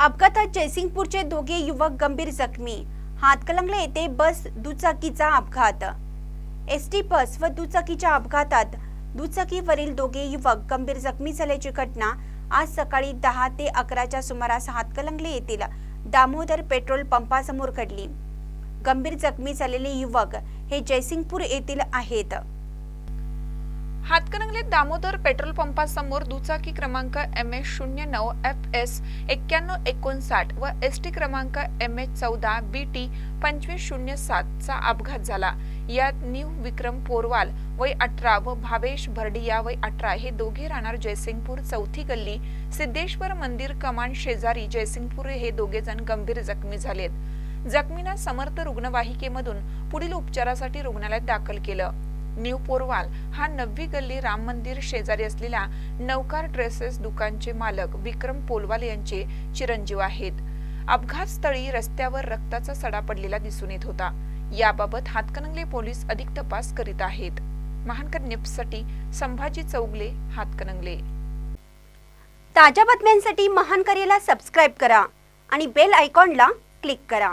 अपघातात जयसिंगपूरचे दोघे युवक गंभीर जखमी. हातकलंगले येथे बस दुचाकीचा अपघात. एस टी बस व दुचाकीच्या अपघातात दुचाकीवरील दोघे युवक गंभीर जखमी झाल्याची घटना आज सकाळी दहा ते अकराच्या सुमारास हातकलंगले येथील दामोदर पेट्रोल पंपासमोर घडली. गंभीर जखमी झालेले युवक हे जयसिंगपूर येथील आहेत. हातकणंगले दामोदर पेट्रोल पंपासमोर दुचाकी क्रमांक एम एच शून्य नऊ एफ एस एक्क्याण्णव एकोणसाठ व एस टी क्रमांक एम एच चौदा बी टी पंचवीस शून्य सातचा अपघात झाला. यात न्यू विक्रम पोरवाल वय अठरा व भावेश भरडिया वय अठरा हे दोघे राहणार जयसिंगपूर चौथी गल्ली. सिद्धेश्वर मंदिर कमान शेजारी जयसिंगपूर हे दोघे जण गंभीर जखमी झालेत. जखमींना समर्थ रुग्णवाहिकेमधून पुढील उपचारासाठी रुग्णालयात दाखल केलं. न्यू पोरवाल. हा नववी गल्ली राम मंदिर शेजारी असलेल्या नौकार ड्रेसेस दुकानचे मालक विक्रम पोलवाल यांचे चिरंजीव आहेत. अपघातस्थळी रस्त्यावर रक्ताचा सडा पडलेला दिसून येत होता. याबाबत हातकणंगले पोलीस अधिक तपास करीत आहेत. महानकर निप्ससाठी संभाजी चौगले हातकणंगले. ताज्या बातम्यांसाठी महानकरेला सबस्क्राईब करा आणि बेल आयकॉनला क्लिक करा.